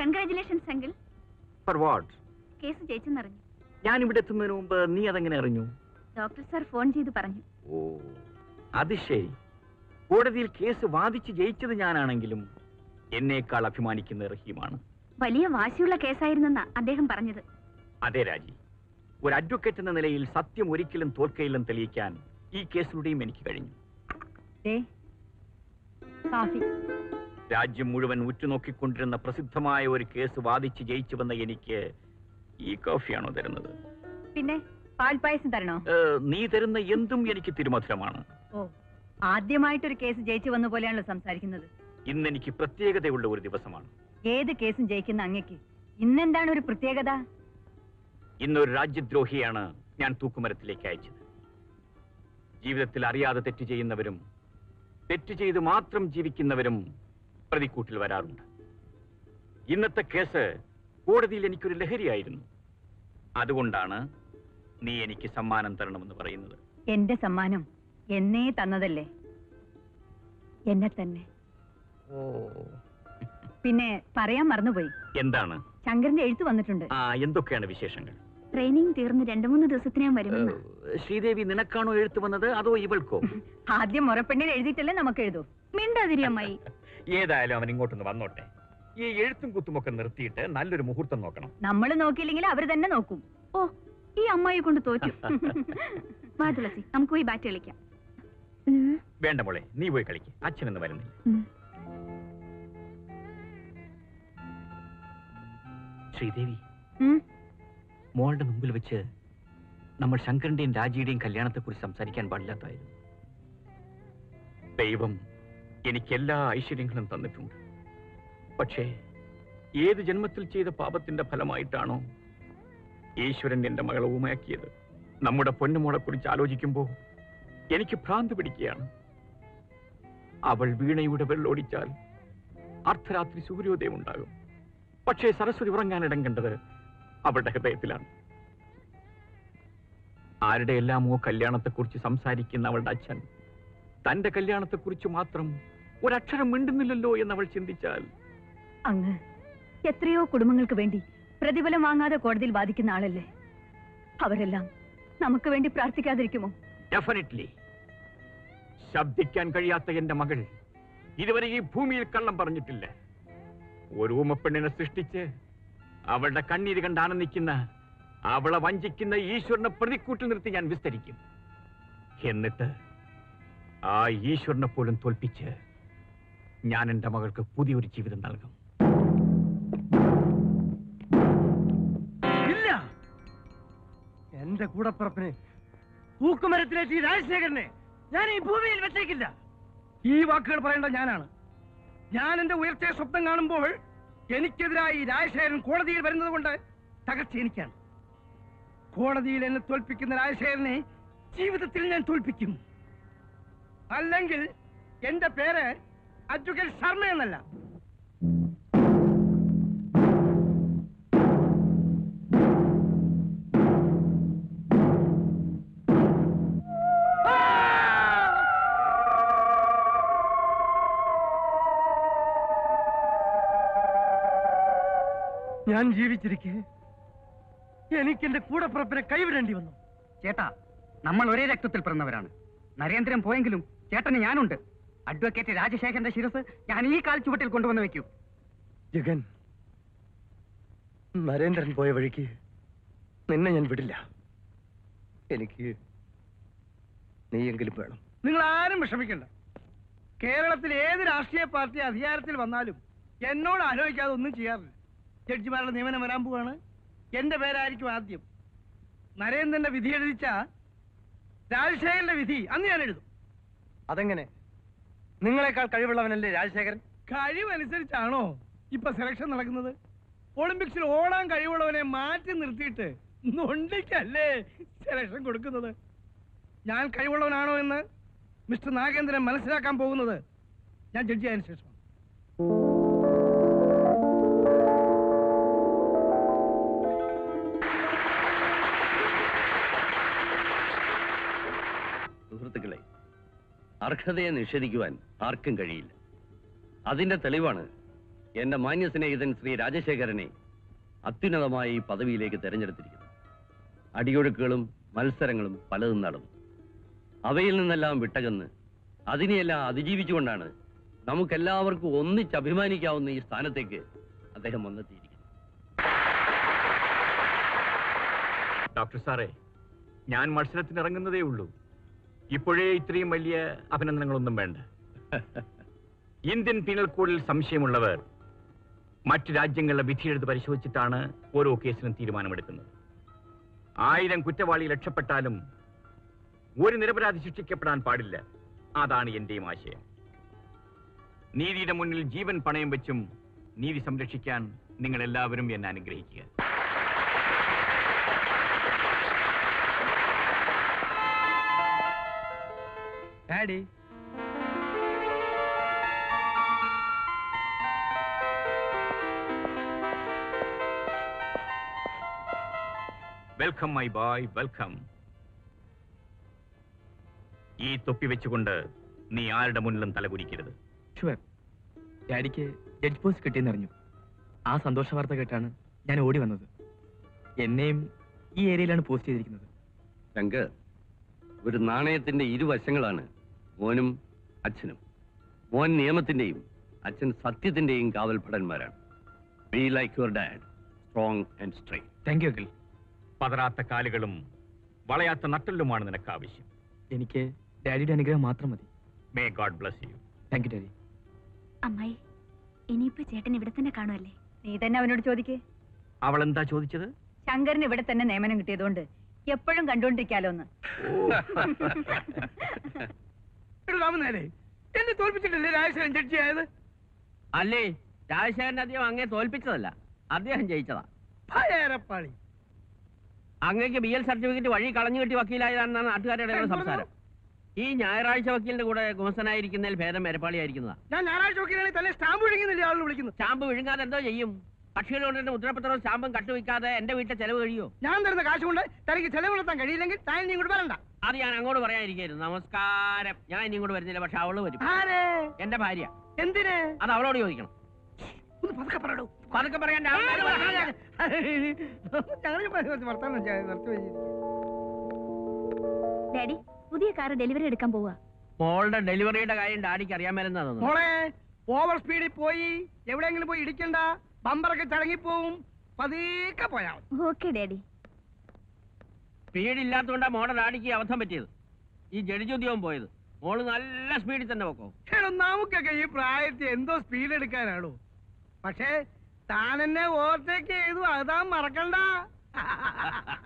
Congratulations uncle for what case ജയിച്ചെന്നറിഞ്ഞു. ഞാൻ ഇവിടെ എത്തുന്നതിന് മുമ്പ് നീ അതെങ്ങനെ അറിഞ്ഞു? ഡോക്ടർ സാർ ഫോൺ ചെയ്ത് പറഞ്ഞു. ഓ അത് ശരി. കോടതിയിൽ കേസ് വാദിച്ച് ജയിച്ചത് ഞാനാണെങ്കിലും എന്നേക്കാൾ അഭിമാനിക്കുന്ന റഹീമാണ്. വലിയ വാശിയുള്ള കേസായിരുന്നെന്നാ അദ്ദേഹം പറഞ്ഞത്. അതെ രാജി. ഒരു അഡ്വക്കേറ്റ് എന്ന നിലയിൽ സത്യം ഒരിക്കലും തോൽക്കയില്ലെന്ന് തെളിയിക്കാൻ ഈ കേസിലൂടെയും എനിക്ക് കഴിഞ്ഞു. രാജ്യം മുഴുവൻ ഉറ്റുനോക്കിക്കൊണ്ടിരുന്ന പ്രസിദ്ധമായ ഒരു കേസ് വാദിച്ച് ജയിച്ചു വന്ന എനിക്ക് ഈ കോഫിയാണോ തരുന്നത്? പിന്നെ പാൽപ്പായസം തരണോ? നീ തരുന്ന എന്തും എനിക്ക് തിരുമധുരമാണ്. ഓ ആദ്യമായിട്ടൊരു കേസ് ജയിച്ചു വന്ന പോലെയാണല്ലോ സംസാരിക്കുന്നത്. ഇന്ന് എനിക്ക് പ്രത്യേകതയുള്ള ഒരു ദിവസമാണ്. ഏത് കേസും ജയിക്കുന്ന അങ്ങക്ക് ഇന്നെന്താണ് ഒരു പ്രത്യേകത? ഇന്നൊരു രാജ്യദ്രോഹിയാണ് ഞാൻ തൂക്കുമരത്തിലേക്ക് അയച്ചത്. ജീവിതത്തിൽ അറിയാതെ തെറ്റ് ചെയ്യുന്നവരും തെറ്റ് ചെയ്ത് മാത്രം ജീവിക്കുന്നവരും പ്രതിക്കൂട്ടിൽ വരാറുണ്ട്. ഇന്നത്തെ കേസ് കോടതിയിൽ എനിക്കൊരു ലഹരിയായിരുന്നു. അതുകൊണ്ടാണ് നീ എനിക്ക് സമ്മാനം തരണമെന്ന് പറയുന്നത്. എന്റെ സമ്മാനം എന്നേ തന്നതല്ലേ? എന്നെ തന്നെ. ഓ. പിന്നെ പറയാൻ മറന്നുപോയി. എന്താണ്? ശങ്കരന്റെ എഴുത്ത് വന്നിട്ടുണ്ട്. ആ എന്തൊക്കെയാണ് വിശേഷങ്ങൾ? ട്രെയിനിങ് തീർന്ന് രണ്ടു മൂന്ന് ദിവസത്തിനകം വരുമെന്ന്. ശ്രീദേവി നിനക്കാണോ എഴുത്ത് വന്നത്? അതോ ഇവൾക്കോ? ആദ്യം മുറപ്പെണ്ണിൽ എഴുതിയിട്ടല്ലേ നമുക്ക് എഴുതൂ മിണ്ടാതിരി അമ്മായി. ഏതായാലും അവൻ ഇങ്ങോട്ടൊന്ന് വന്നോട്ടെ. ഈ എഴുത്തും കുത്തും ഒക്കെ നിർത്തിയിട്ട് നല്ലൊരു മുഹൂർത്തം നോക്കണം. നമ്മൾ നോക്കിയില്ലെങ്കിൽ അവർ തന്നെ നോക്കും. ഓ ഈ അമ്മായി കൊണ്ട് തോറ്റു. വാ തുളസി നമുക്ക് പോയി ബാറ്റ് കളിക്കാം. വേണ്ട മോളെ നീ പോയി കളിക്ക്. അച്ഛനൊന്നും വരുന്നില്ല. ശ്രീദേവി. മോളുടെ മുമ്പിൽ വെച്ച് നമ്മൾ ശങ്കറിന്റെയും രാജിയുടെയും കല്യാണത്തെക്കുറിച്ച് സംസാരിക്കാൻ പാടില്ലാത്തായിരുന്നു ദൈവം എനിക്ക് എല്ലാ ഐശ്വര്യങ്ങളും തന്നിട്ടുണ്ട്. പക്ഷേ ഏത് ജന്മത്തിൽ ചെയ്ത പാപത്തിന്റെ ഫലമായിട്ടാണോ ഈശ്വരൻ എന്റെ മകളെ ഊമയാക്കിയത്? നമ്മുടെ പൊന്നുമോളെ കുറിച്ച് ആലോചിക്കുമ്പോൾ എനിക്ക് ഭ്രാന്ത് പിടിക്കുകയാണ്. അവൾ വീണയുടെ വെള്ളോടിച്ചാൽ അർദ്ധരാത്രി സൂര്യോദയം ഉണ്ടാകും. പക്ഷേ സരസ്വതി ഉറങ്ങാനിടം കണ്ടത് അവളുടെ ഹൃദയത്തിലാണ്. ആരുടെ എല്ലാമോ കല്യാണത്തെക്കുറിച്ച് സംസാരിക്കുന്ന അവളുടെ അച്ഛൻ? തന്റെ കല്യാണത്തെക്കുറിച്ച് മാത്രം ഒരക്ഷരം മിണ്ടുന്നില്ലല്ലോ എന്ന് അവൾ ചിന്തിച്ചാൽ. അങ്ങ് എത്രയോ കുടുംബങ്ങൾക്ക് വേണ്ടി പ്രതിഫലം വാങ്ങാതെ കോടതിയിൽ വാദിക്കുന്ന ആളല്ലേ? അവരെല്ലാം നമുക്ക് വേണ്ടി പ്രാർത്ഥിക്കാതിരിക്കുമോ? ഡെഫിനറ്റ്ലി ശബ്ദിക്കാൻ കഴിയാത്ത എന്റെ മകൾ ഇതുവരെ ഈ ഭൂമിയിൽ കള്ളം പറഞ്ഞിട്ടില്ല. ഒരു ഊമപ്പെണ്ണിനെ സൃഷ്ടിച്ച് അവളുടെ കണ്ണീര് കണ്ട് ആനന്ദിക്കുന്ന അവളെ വഞ്ചിക്കുന്ന ഈശ്വരനെ പ്രതിക്കൂട്ടിൽ നിർത്തി ഞാൻ വിസ്തരിക്കും. എന്നിട്ട് ആ ഈശ്വരനെ പോലും തോൽപ്പിച്ച് ഞാൻ എന്റെ മകൾക്ക് പുതിയൊരു ജീവിതം നൽകും. ഇല്ല. എന്റെ കൂടപ്പുറപ്പിന് തൂക്കുമരത്തിലേക്ക് ഈ രാജശേഖരനെ ഞാൻ ഈ ഭൂമിയിൽ വെച്ചേക്കില്ല. ഈ വാക്കുകൾ പറയേണ്ട ഞാനാണ്. ഞാൻ എന്റെ ഉയർച്ചയെ സ്വപ്നം കാണുമ്പോൾ എനിക്കെതിരായി രാജശേഖരൻ കോടതിയിൽ വരുന്നത് കൊണ്ട് തകർച്ച എനിക്കാണ്. കോടതിയിൽ എന്നെ തോൽപ്പിക്കുന്ന രാജശേഖരനെ ജീവിതത്തിൽ ഞാൻ തോൽപ്പിക്കും. അല്ലെങ്കിൽ എന്റെ പേര് അഡ്വക്കേറ്റ് ശർമ്മ എന്നല്ല. ഞാൻ ജീവിച്ചിരിക്കെ. എനിക്ക് എന്റെ കൂടപ്പുറപ്പിനെ കൈവിടേണ്ടി വന്നു. ചേട്ടാ നമ്മൾ ഒരേ രക്തത്തിൽ പിറന്നവരാണ്. നരേന്ദ്രൻ പോയെങ്കിലും ചേട്ടന് ഞാനുണ്ട്. അഡ്വക്കേറ്റ് രാജശേഖരന്റെ ശിരസ് ഞാൻ ഈ കാൽ ചുവട്ടിൽ കൊണ്ടുവന്ന് വെക്കൂ ജഗൻ നരേന്ദ്രൻ പോയ വഴിക്ക് നിന്നെ ഞാൻ വിടില്ല. എനിക്ക് നീയെങ്കിലും വേണം. നിങ്ങൾ ആരും വിഷമിക്കണ്ട. കേരളത്തിൽ ഏത് രാഷ്ട്രീയ പാർട്ടി അധികാരത്തിൽ വന്നാലും എന്നോട് ആലോചിക്കാതെ ഒന്നും ചെയ്യാറില്ല. ജഡ്ജിമാരുടെ നിയമനം വരാൻ പോവാണ്. എന്റെ പേരായിരിക്കും ആദ്യം. നരേന്ദ്രന്റെ വിധി എഴുതിച്ച രാജശേഖരന്റെ വിധി അന്ന് ഞാൻ എഴുതും. അതെങ്ങനെ? നിങ്ങളെക്കാൾ കഴിവുള്ളവനല്ലേ രാജശേഖരൻ? കഴിവനുസരിച്ചാണോ ഇപ്പൊ സെലക്ഷൻ നടക്കുന്നത്? ഒളിമ്പിക്സിൽ ഓടാൻ കഴിവുള്ളവനെ മാറ്റി നിർത്തിയിട്ട് നൊണ്ടിക്കല്ലേ സെലക്ഷൻ കൊടുക്കുന്നത്? ഞാൻ കഴിവുള്ളവനാണോ എന്ന് മിസ്റ്റർ നാഗേന്ദ്രൻ മനസ്സിലാക്കാൻ പോകുന്നത് ഞാൻ ജഡ്ജി ആയതിനു ശേഷം. അർഹതയെ നിഷേധിക്കുവാൻ ആർക്കും കഴിയില്ല. അതിന്റെ തെളിവാണ് എന്റെ മാന്യ സ്നേഹിതൻ ശ്രീ രാജശേഖരനെ അത്യുന്നതമായ ഈ പദവിയിലേക്ക് തെരഞ്ഞെടുത്തിരിക്കുന്നത്. അടിയൊഴുക്കുകളും മത്സരങ്ങളും പലതും നടന്നു. അവയിൽ നിന്നെല്ലാം വിട്ടകന്ന് അതിനെയെല്ലാം അതിജീവിച്ചുകൊണ്ടാണ് നമുക്കെല്ലാവർക്കും ഒന്നിച്ച് അഭിമാനിക്കാവുന്ന ഈ സ്ഥാനത്തേക്ക് അദ്ദേഹം വന്നെത്തിയിരിക്കുന്നത്. ഡോക്ടർ സാറേ ഞാൻ മത്സരത്തിനിറങ്ങുന്നതേ ഉള്ളൂ. ഇപ്പോഴേ ഇത്രയും വലിയ അഭിനന്ദനങ്ങളൊന്നും വേണ്ട. ഇന്ത്യൻ പീനൽ കോഡിൽ സംശയമുള്ളവർ മറ്റു രാജ്യങ്ങളുടെ വിധിയെഴുത്ത് പരിശോധിച്ചിട്ടാണ് ഓരോ കേസിനും തീരുമാനമെടുക്കുന്നത്. ആയിരം കുറ്റവാളി രക്ഷപ്പെട്ടാലും ഒരു നിരപരാധി ശിക്ഷിക്കപ്പെടാൻ പാടില്ല. അതാണ് എന്റെയും ആശയം. നീതിയുടെ മുന്നിൽ ജീവൻ പണയം വെച്ചും നീതി സംരക്ഷിക്കാൻ നിങ്ങൾ എല്ലാവരും എന്നെ അനുഗ്രഹിക്കുക. Daddy. Welcome my boy welcome ഈ തൊപ്പി വെച്ചുകൊണ്ട് നീ ആരുടെ മുന്നിലും തലകുനിക്കരുത് ഷുവർ. ഡാഡിക്ക് ജഡ്ജ് പോസ്റ്റ് കിട്ടിയെന്ന് അറിഞ്ഞു ആ സന്തോഷ വാർത്ത കേട്ടാണ് ഞാൻ ഓടി വന്നത്. എന്നെയും ഈ ഏരിയയിലാണ് പോസ്റ്റ് ചെയ്തിരിക്കുന്നത്. ശങ്കർ ഒരു നാണയത്തിന്റെ ഇരുവശങ്ങളാണ്. മോനും അച്ഛനും. മോൻ നിയമത്തിന്റെയും അച്ഛൻ സത്യത്തിന്റെയും കാവൽഭടന്മാരാണ് be like your dad strong and straight thank you Akhil പതറാത്ത കാലുകളും വളയാത്ത നട്ടലുമാണ് നിനക്ക് ആവശ്യം. എനിക്ക് ഡാഡിയുടെ അനുഗ്രഹം മാത്രം മതി. May God bless you thank you daddy. അമ്മായി ഇനിയിപ്പോ ചേട്ടൻ ഇവിടെ തന്നെ കാണുമല്ലേ നീ തന്നെ അവനോട് ചോദിക്കേ. അവൾ എന്താ ചോദിച്ചത്? ശങ്കരന് ഇവിടെ തന്നെ നിയമനം കിട്ടിയതുകൊണ്ട് എപ്പോഴും കണ്ടുകൊണ്ടിരിക്കാലോ എന്ന് എടോ രാമനേരെ എന്നെ തോൽപ്പിച്ചിട്ടല്ലേ രാജശേഖരൻ ജഡ്ജി ആയത് അല്ലേ രാജശേഖരൻ അദ്ദേഹം അങ്ങേ തോൽപ്പിച്ചതല്ല അദ്ദേഹം ജയിച്ചതാ. ഭയരപ്പാളി. അങ്ങേക്ക് ബി എൽ സർട്ടിഫിക്കറ്റ് വഴി കളഞ്ഞു കിട്ടി വക്കീലായതാണെന്നാണ് നാട്ടുകാരുടെ സംസാരം. ഈ ഞായറാഴ്ച വക്കീലിന്റെ കൂടെ ഗുമസനായിരിക്കുന്നതിൽ ഭേദം മെരപ്പാളിയായിരിക്കുന്നതാ. ഞാൻ ഞായറാഴ്ച വക്കീലാണെങ്കിൽ തന്നെ സ്റ്റാമ്പ് വിഴുങ്ങുന്നില്ല ആളുകൾ വിളിക്കുന്നു സ്റ്റാമ്പ് വിഴുങ്ങാതെ എന്തോ ചെയ്യും. കക്ഷികൾ എന്റെ മുദ്രപത്രവും സ്റ്റാമ്പും കട്ടുവയ്ക്കാതെ എന്റെ വീട്ടിൽ ചെലവ് കഴിയോ? ഞാൻ തരുന്ന കാശ് കൊണ്ട് തനിക്ക് ചെലവ് നടത്താൻ കഴിയില്ലെങ്കിൽ താൻ ഇനി ഇങ്ങോട്ട് വരണ്ട. അത് ഞാൻ അങ്ങോട്ട് പറയാനിരിക്കായിരുന്നു നമസ്കാരം. ഞാൻ ഇനി ഇങ്ങോട്ട് വരുന്നില്ല പക്ഷെ അവൾ വരും. ആരേ? എന്റെ ഭാര്യ. എന്തിന്? അത് അവളോട് ചോദിക്കണം. ഒന്ന് പതുക്കെ പതുക്കെ പറയാൻ ഡാഡി പുതിയ കാർ ഡെലിവറി എടുക്കാൻ പോവാ. മോളുടെ ഡെലിവറിയുടെ കാര്യം ഡാഡിക്ക് അറിയാൻ തോന്നുന്നു മോളെ ഓവർ സ്പീഡിൽ പോയി എവിടെയെങ്കിലും പോയി ഇടിക്കണ്ട. ബമ്പറൊക്കെ ചടങ്ങിപ്പോവും. പതിക്കെ പോയാ മതി. Okay daddy. പേടില്ലാത്തതുകൊണ്ടാ ഇല്ലാത്തതുകൊണ്ടാ മോളുടെ ഡാഡിക്ക് അബദ്ധം പറ്റിയത്. ഈ ജഡ്ജുദ്യോഗം പോയത്. മോൾ നല്ല സ്പീഡിൽ തന്നെ പോക്കോ. നമുക്കൊക്കെ ഈ പ്രായത്തിൽ എന്തോ സ്പീഡ് എടുക്കാനാണോ? പക്ഷേ താൻ എന്നെ ഓവർടേക്ക് ചെയ്തു അതാ മറക്കണ്ട.